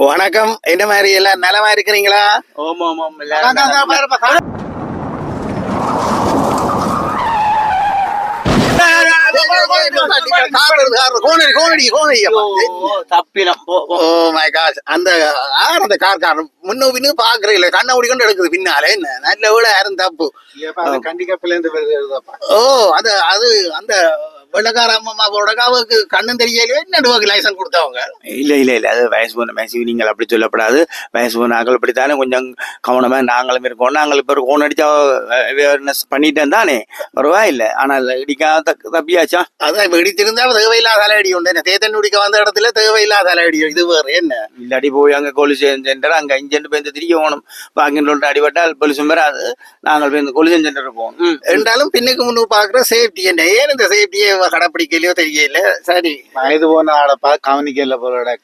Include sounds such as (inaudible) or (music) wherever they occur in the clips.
வணக்கம். என்ன மாதிரி எல்லாம் நலமா இருக்கிறீங்களா? ஆமா ஆமாம் எல்லாரும் கோணடி கோணடி கோணடி ஓ, தப்பினம் போ, போ. ஓ மை காஷ் அந்த யார் அந்த கார் காரன் முன்ன பின்னு பாக்குறீங்களே கண்ணை ஓடிக்கொண்டு எடுக்குது பின்னாலே. என்ன நல்ல விட யாரும் தப்பு. இருந்து வருதுப்பா ஓ அது அது அந்த வெள்ளக்கார அம்மாவோட அவருக்கு கண்ணும் தெரியலையோ? என்ன லைசன்ஸ் கொடுத்தவங்க இல்ல இல்ல இல்ல. அது வயசு போன மேசி நீங்கள் அப்படி சொல்லப்படாது. வயசு போன நாங்கள் இப்படித்தானே கொஞ்சம் கவனமா நாங்களும் இருக்கோம். நாங்கள் இப்ப கோன் அடிச்சா அவேர்னஸ் பண்ணிட்டேன் தானே? பரவாயில்லை. ஆனால் இடிக்காம தக்க- தப்பியாச்சா? அதான் இப்ப தேவையில்லாத அலையடி உண்டு என்ன தேத்தன் குடிக்க வந்த இடத்துல தேவையில்லாத அலையடி இது வேறு என்ன? இல்லாட்டி போய் அங்க கொலிசன் சென்டர் அங்க இன்ஜென்ட் பேருந்து திரிய போகணும் அடிபட்டால் பொலிசும் வராது. நாங்கள் போய் இந்த கொலிசன் சென்டர் போவோம் ம். என்றாலும் பின்னுக்கு முன்னு பாக்குற சேஃப்டி என்ன? ஏன் இந்த சேஃப்டியை கடைப்பிடிக்கலையோ தெரியல. சரி. வயது போன ஆளப்பா கவனிக்கல போல.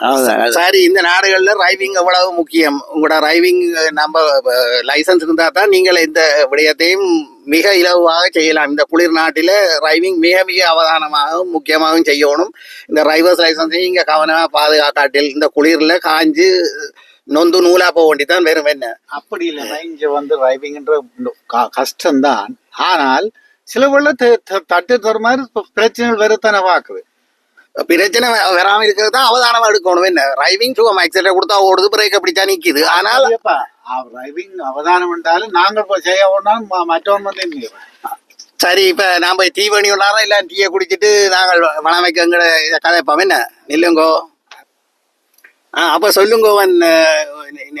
அது- சரி இந்த நாடுகள்ல டிரைவிங் எவ்வளவு முக்கியம்? உங்களோட டிரைவிங் நம்ம லைசன்ஸ் இருந்தா தான் நீங்கள் இந்த விடயத்தையும் மிக இலவாக செய்யலாம். இந்த குளிர் நாட்டில டிரைவிங் மிக மிக அவதானமாகவும் முக்கியமாகவும் செய்யணும். இந்த டிரைவர்ஸ் லைசன்ஸையும் இங்க கவனமா பாதுகாக்காட்டில் இந்த குளிர்ல காஞ்சு நொந்து நூலா போக வேண்டிதான் வெறும் என்ன? அப்படி இல்லைன்னா இங்க வந்து டிரைவிங்ன்ற கஷ்டம்தான். ஆனால் சில உள்ள தட்டு தர மாதிரி பிரச்சனைகள் வரத்தானே பாக்குது பிரச்சனை வராம இருக்கிறது தான் அவதானமா எடுக்கணும். என்ன? டிரைவிங் சுகம் ஆக்சிடென்ட் கொடுத்தா ஓடுது பிரேக் பிடிச்சா நிக்குது. ஆனால் டிரைவிங் அவதானம் என்றாலும் நாங்கள் இப்ப செய்ய ஒன்றாலும் மற்றவன் வந்து சரி இப்ப டீ பண்ணி விடலாம் இல்ல டீயை குடிச்சிட்டு நாங்கள் வளமைக்கு எங்கட இதை கதைப்போம். என்ன? நில்லுங்கோ. அப்ப சொல்லுங்கோவன்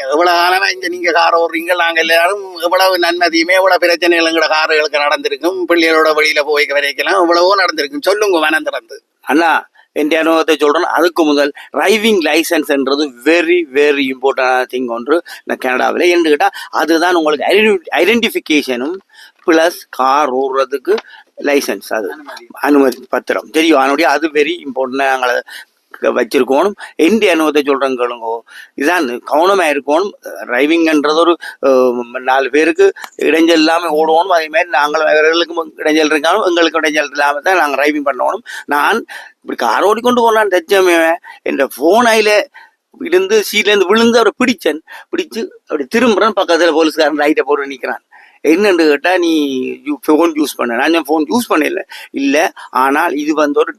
எவ்வளவு காலமா இங்க நீங்க கார் ஓடுறீங்க நாங்க எல்லாரும் எவ்வளவு நன்மதியுமே எவ்வளவு பிரச்சனைகள் எங்கட கார்களுக்கு நடந்திருக்கும் பிள்ளைகளோட வழியில போய் வரைக்கலாம் எவ்வளவோ நடந்திருக்கும் சொல்லுங்க திறந்து அண்ணா என் அனுபவத்தை சொல்றேன் அதுக்கு முதல் டிரைவிங் லைசன்ஸ்ன்றது வெரி வெரி இம்பார்ட்டன்டான திங் ஒன்று இந்த கனடாவில் என்று கேட்டால் அதுதான் உங்களுக்கு ஐடென்டிஃபிகேஷனும் ப்ளஸ் கார் ஓடுறதுக்கு லைசன்ஸ் அது அனுமதி பத்திரம் தெரியும் அதனுடைய அது வெரி இம்பார்ட்டன்ட் நாங்கள் வச்சிருக்கணும். எந்த அனுபவத்தை சொல்கிறேன் கேளுங்கோ. இதான் கவனமாக இருக்கணும். டிரைவிங்ன்றது ஒரு நாலு பேருக்கு இடைஞ்சல் இல்லாமல் ஓடணும் அதே மாதிரி நாங்கள் அவர்களுக்கும் இடைஞ்சல் இருக்காலும் எங்களுக்கு இடைஞ்சல் இல்லாமல் தான் நாங்கள் டிரைவிங் பண்ணணும் நான் இப்படி கார் ஓடிக்கொண்டு போனான் தச்சமே. என் ஃபோன் அதில் இருந்து சீட்லேருந்து விழுந்து அவரை பிடிச்சேன். பிடிச்சு அப்படி திரும்புறேன். பக்கத்தில் போலீஸ்காரன் லைட்டை போட்டு நிற்கிறான் என்னென்று கேட்டால் நீ ஃபோன் யூஸ் பண்ண. நான் ஃபோன் யூஸ் பண்ணல? இல்லை ஆனால் இது வந்து ஒரு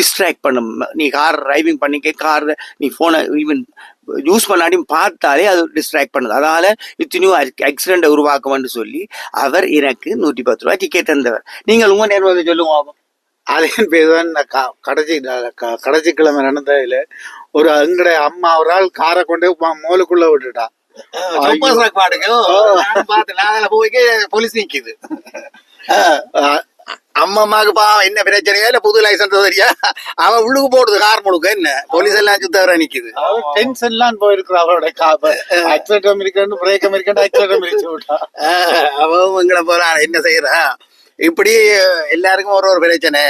டிஸ்ட்ராக்ட் பண்ணும். நீ கார் டிரைவிங் பண்ணிக்க கார் நீ ஃபோனை ஈவன் யூஸ் பண்ணாடியும் பார்த்தாலே அது டிஸ்ட்ராக்ட் பண்ணுது. அதனால் இத்தனையும் ஆக்சிடென்ட்டை உருவாக்கும்னு சொல்லி அவர் எனக்கு நூற்றி பத்து ரூபா டிக்கெட் தந்தவர். நீங்கள் உங்கள் நேரம் சொல்லுங்க பாப்போம். அதே பேர் தான் நான் கடைசி கடைசி கிழமை நடந்ததுல ஒரு எங்கட அம்மா ஒரு ஆள் காரை கொண்டு போய் விட்டுட்டா. சூப்பர் ஸ்டாக் பாடுங்க நானும் பார்த்தேன் நான் அதில் போய் போலீஸ் நிக்குது. அஹ் அம்மாவுக்கு பா என்ன பிரச்சனையோ இல்ல புது லைசன்ஸ் தெரியா? அவன் உள்ளுக்கு போடுது கார் முழுக்க என்ன? போலீஸ் எல்லாம் சுத்தவர நிக்குது. டென்ஷன் எல்லாம் போயிருக்கிற அவரோட ஆக்சிடென்ட் இருக்கணும் பிரேக் இருக்கணும் ஆக்சிடென்ட் மிரிச்சு விட்டா ஆஹ் அவன் எங்களை போறான் என்ன செய்யறா? இப்படி எல்லாருக்கும் ஒரு ஒரு பிரச்சனை.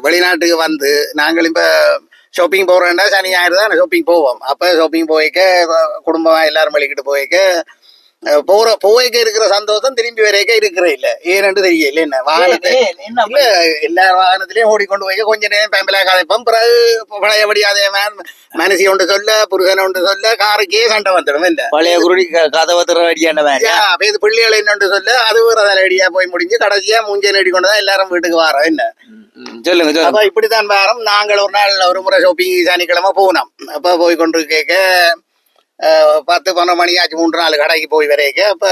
வெளிநாட்டுக்கு வந்து நாங்கள் இப்ப ஷாப்பிங் போறோம்னா சனி ஞாயிறு தான் ஷாப்பிங் போவோம். அப்ப ஷாப்பிங் போய்க்க குடும்பம் எல்லாரும் வலிக்கிட்டு போய்க்க போற போய்க்க இருக்கிற சந்தோஷம் திரும்பி வரைக்க இருக்கிற இல்ல. ஏன்னு தெரியல என்ன? வாகனத்தை இல்ல எல்லா வாகனத்திலயும் ஓடிக்கொண்டு போய் கொஞ்ச நேரம் பெம்பலா கதைப்போம் பிறகு பழையபடி அதே மனசி ஒன்று சொல்ல புருஷன் ஒன்று சொல்ல காருக்கே சண்டை வந்துடும் இல்ல? பழைய குருடி கதவை திற அடியான மாதிரி யா, அப்ப இது பிள்ளைகள் என்னன்னு சொல்ல அது ஒரு தலையடியா போய் முடிஞ்சு கடைசியா மூஞ்சை நடி கொண்டுதான் எல்லாரும் வீட்டுக்கு வரோம் என்ன? சொல்லுங்க சொல்லுங்க. அப்ப இப்படித்தான் வாரம் நாங்கள் ஒரு நாள் ஒரு முறை ஷாப்பிங் சனிக்கிழமை போனோம் அப்ப போய் கொண்டு கேட்க பத்து பன்னெண்டு மணி ஆச்சு மூன்று நாலு கடைக்கு போய் வரைக்க. அப்ப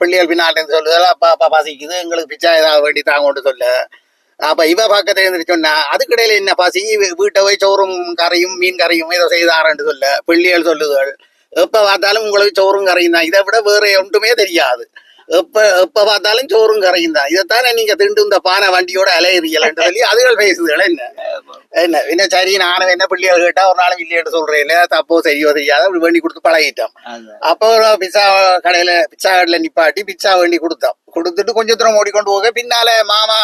பிள்ளைகள் பின்னால் சொல்லுதல் அப்பா அப்பா பசிக்குது. எங்களுக்கு பிச்சா ஏதாவது வேண்டி தாங்கோண்டு சொல்ல. அப்ப இவ பக்கத்துல இருந்து சொன்னா அதுக்கிடையில என்ன பசி? வீட்டை போய் சோறும் கரையும் மீன் கரையும் ஏதோ செய்தாரன்னு சொல்ல. பிள்ளைகள் சொல்லுதல் எப்ப பார்த்தாலும் உங்களுக்கு சோறும் கரையும் தான். இதை விட வேற ஒன்றுமே தெரியாது. எப்ப எப்ப பார்த்தாலும் சோறும் கரையும் தான். இதைத்தானே நீங்க திண்டு இந்த பானை வண்டியோட அலையிறீங்களன்னு சொல்லி அதுகள் பேசுதுகள். என்ன? என்ன? என்ன சரி நானும் என்ன பிள்ளைகள் கேட்டா ஒரு நாளும் இல்லைன்னு சொல்றேன். தப்போ சரியோ தெரியாத அப்படி வேண்டி கொடுத்து பழகிட்டோம். அப்போ பிச்சா கடையில பிச்சா கடையில நிப்பாட்டி பிச்சா வேண்டி கொடுத்தோம். கொடுத்துட்டு கொஞ்ச தூரம் ஓடிக்கொண்டு போக பின்னால மாமா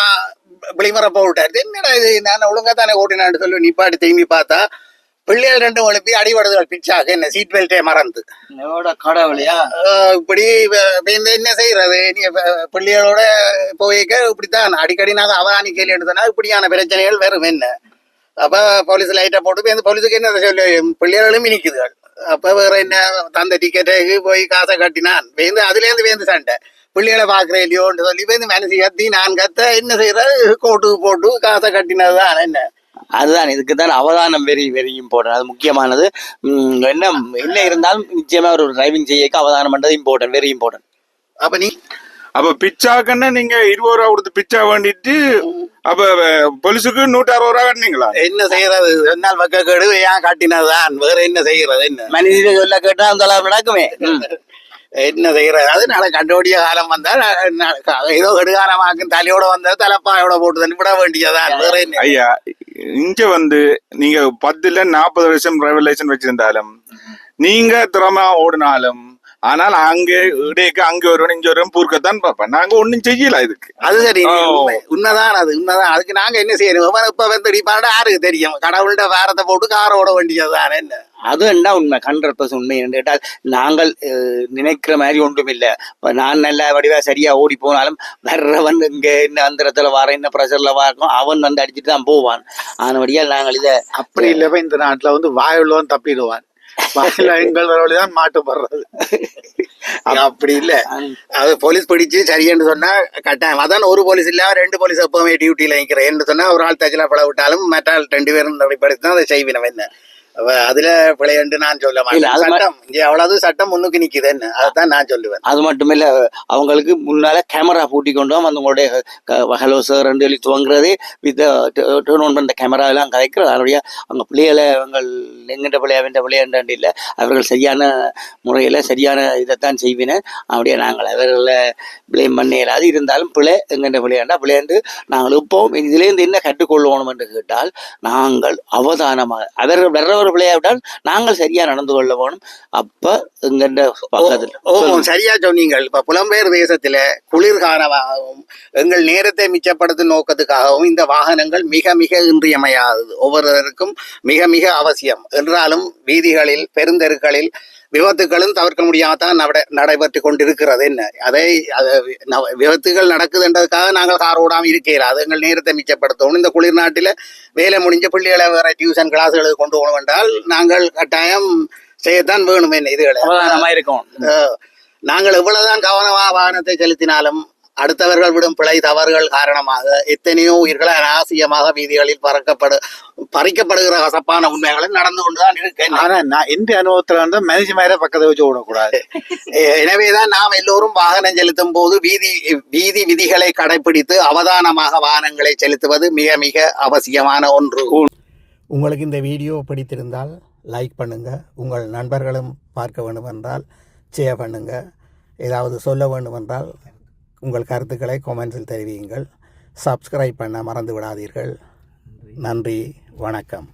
விளிமர போட்டாரு என்னடா இது? நான் ஒழுங்கா தானே ஓட்டினான்னு சொல்லி நிப்பாட்டி திரும்பி பார்த்தா பிள்ளைகள் ரெண்டும் எழுப்பி அடிபடுதல் பிச்சாக்கு என்ன சீட் பெல்ட்டே மறந்து. கடவுளையா? இப்படி இந்த என்ன செய்யறது நீ பிள்ளைகளோட போய்க்க இப்படித்தான். அடிக்கடி நாங்க அவதானி கேள்வி எடுத்தோம்னா இப்படியான பிரச்சனைகள் வரும் என்ன? அப்ப போலீஸ் லைட்டை போட்டு போய் அந்த போலீஸுக்கு என்ன சொல்லி பிள்ளைகளும் இனிக்குதுகள். அப்ப வேற என்ன? தந்த டிக்கெட்டுக்கு போய் காசை கட்டினான். வேந்து அதுல இருந்து வேந்து சண்டை. பிள்ளைகளை பாக்குறேன் இல்லையோன்னு சொல்லி வேந்து மனசு கத்தி நான் கத்த என்ன செய்யறது கோட்டுக்கு போட்டு காசை கட்டினதுதான் என்ன? அதுதான் இதுக்கு தான் அவதானம் வெரி வெரி இம்பார்ட்டன்ட் அது முக்கியமானது. உம், என்ன என்ன இருந்தாலும் நிச்சயமா ஒரு டிரைவிங் செய்யக்க அவதானம் பண்றது இம்பார்ட்டன்ட் வெரி இம்பார்ட்டன்ட் அப்ப நீ? அப்ப பிச்சாக்குன்னா நீங்க இருபது ரூபா கொடுத்து பிச்சா வேண்டிட்டு அப்ப பொலிசுக்கு நூற்றி அறுபது ரூபா கட்டினீங்களா? என்ன செய்யறது? என்னால் பக்க கேடு ஏன் காட்டினதுதான்? வேற என்ன செய்யறது? என்ன? மனித சொல்ல கேட்டா அந்த நடக்குமே. என்ன செய்யறது? அதனால கண்டோடிய காலம் வந்தா நா- நா- ஏதோ கெடுகாலமாக்கும் தலையோட வந்தா தலைப்பாயோட போட்டு தள்ளி விட வேண்டியதான் வேற என்ன? ஐயா இங்க வந்து நீங்க பத்துல நாற்பது வருஷம் டிரைவர் லைசன்ஸ் வச்சிருந்தாலும் நீங்க திறமா ஓடினாலும் ஆனால் அங்க இடையக்க அங்க வருவன் இங்க வருவன் பூர்க்கத்தான் பார்ப்பேன். நாங்க ஒண்ணும் செய்யல இதுக்கு. அது சரி. உண்மைதான் அது உண்மைதான். அதுக்கு நாங்க என்ன செய்யணும்? இப்ப வந்து இடிப்பாண்ட யாருக்கு தெரியும்? கடவுள்கிட்ட வாரத்தை போட்டு கார ஓட வேண்டியதுதான் என்ன? அது என்ன உண்மை? ஹண்ட்ரட் பர்சன்ட் உண்மை என்று கேட்டால் நாங்கள் நினைக்கிற மாதிரி ஒன்றும் இல்லை இப்ப நான் நல்ல வடிவா சரியா ஓடி போனாலும் வர்றவன் இங்க என்ன அந்தரத்துல வர என்ன ப்ரெஷர்ல வாரம் அவன் வந்து அடிச்சுட்டு தான் போவான். ஆனபடியால் நாங்கள் இதை அப்படி இல்லப்ப இந்த நாட்டுல வந்து வாயுள்ளவன் தப்பிடுவான். வாயில (laughs) எங்களோட தான் மாட்டுப்படுறது அப்படி இல்ல. அது போலீஸ் பிடிச்சு சரியென்று சொன்னா கட்டாயம். அதான் ஒரு போலீஸ் இல்ல ரெண்டு போலீஸ் எப்பவுமே டியூட்டியில நிக்கிறேன்னு சொன்னா ஒரு ஆள் தச்சில பட விட்டாலும் மற்ற ரெண்டு பேரும் படித்து தான் அதை அப்ப அதுல பிழையண்டு நான் சொல்ல இல்ல, மாட்டேன் சட்டம். இங்க அவ்வளவு சட்டம் முன்னுக்கு நிக்குது என்ன அதைத்தான் நான் சொல்லுவேன். அது மட்டுமில்ல அவங்களுக்கு முன்னால கேமரா பூட்டி கொண்டு வந்து உங்களுடைய ஹலோ சார் ரெண்டு சொல்லி துவங்குறது வித் டேர்ன் ஆன் பண்ணுற கேமரா எல்லாம் கதைக்கிறது அதனுடைய அவங்க பிள்ளைகளை அவங்க எங்கிட்ட பிள்ளை அவன் பிள்ளையாண்டு இல்லை அவர்கள் சரியான முறையில் சரியான இதைத்தான் செய்வின அப்படியே நாங்கள் அவர்களை ப்ளேம் பண்ண இயலாது. இருந்தாலும் பிள்ளை எங்கிட்ட பிள்ளையாண்டா பிள்ளையாண்டு நாங்கள் இப்போவும் இதுலேருந்து என்ன கற்றுக்கொள்ளணும் என்று கேட்டால் நாங்கள் அவதானமாக அவர் வர்றவர் பிள்ளையாவிட்டால் நாங்கள் சரியாக நடந்து கொள்ள வேணும். அப்போ பக்கத்தில். சரியா சொன்னீங்க இப்ப புலம்பெயர் தேசத்துல குளிர்காலமாகவும் எங்கள் நேரத்தை மிச்சப்படுத்தும் நோக்கத்துக்காகவும் இந்த வாகனங்கள் மிக மிக இன்றியமையாதது. ஒவ்வொருவருக்கும் மிக மிக அவசியம். என்றாலும் வீதிகளில் பெருந்தெருக்களில் விபத்துகளும் தவிர்க்க முடியாதான் நட நடைபெற்று கொண்டிருக்கிறது. என்ன? அதை விபத்துகள் நடக்குதுன்றதுக்காக நாங்கள் கார் ஓடாம இருக்கையில அது எங்கள் நேரத்தை மிச்சப்படுத்தணும் இந்த குளிர் நாட்டில வேலை முடிஞ்ச பிள்ளைகளை வேற டியூஷன் கிளாஸ்களுக்கு கொண்டு போகணும் என்றால் நாங்கள் கட்டாயம் செய்யத்தான் வேணும். என்ன இதுகளை? இருக்கும் நாங்கள் எவ்வளவுதான் கவனமா வாகனத்தை செலுத்தினாலும் அடுத்தவர்கள் விடும் பிழை தவறுகள் காரணமாக எத்தனையோ உயிர்கள் அனாவசியமாக வீதிகளில் பறக்கப்படு பறிக்கப்படுகிற கசப்பான உண்மைகளும் நடந்து கொண்டுதான் இருக்கு ஆனா நான் எந்த அனுபவத்துல வந்து மனுஷ மேல பக்கத்தை வச்சு ஓடக்கூடாது. (laughs) எ- எனவேதான் நாம் எல்லோரும் வாகனம் செலுத்தும் போது வீதி வீதி விதிகளை கடைபிடித்து அவதானமாக வாகனங்களை செலுத்துவது மிக மிக அவசியமான ஒன்று. உங்களுக்கு இந்த வீடியோ பிடித்திருந்தால் லைக் பண்ணுங்கள் உங்கள் நண்பர்களும் பார்க்க வேண்டுமென்றால் ஷேர் பண்ணுங்கள் ஏதாவது சொல்ல வேண்டுமென்றால் உங்கள் கருத்துக்களை கொமெண்ட்ஸில் தெரிவியுங்கள். சப்ஸ்கிரைப் பண்ண மறந்து விடாதீர்கள் நன்றி. வணக்கம்.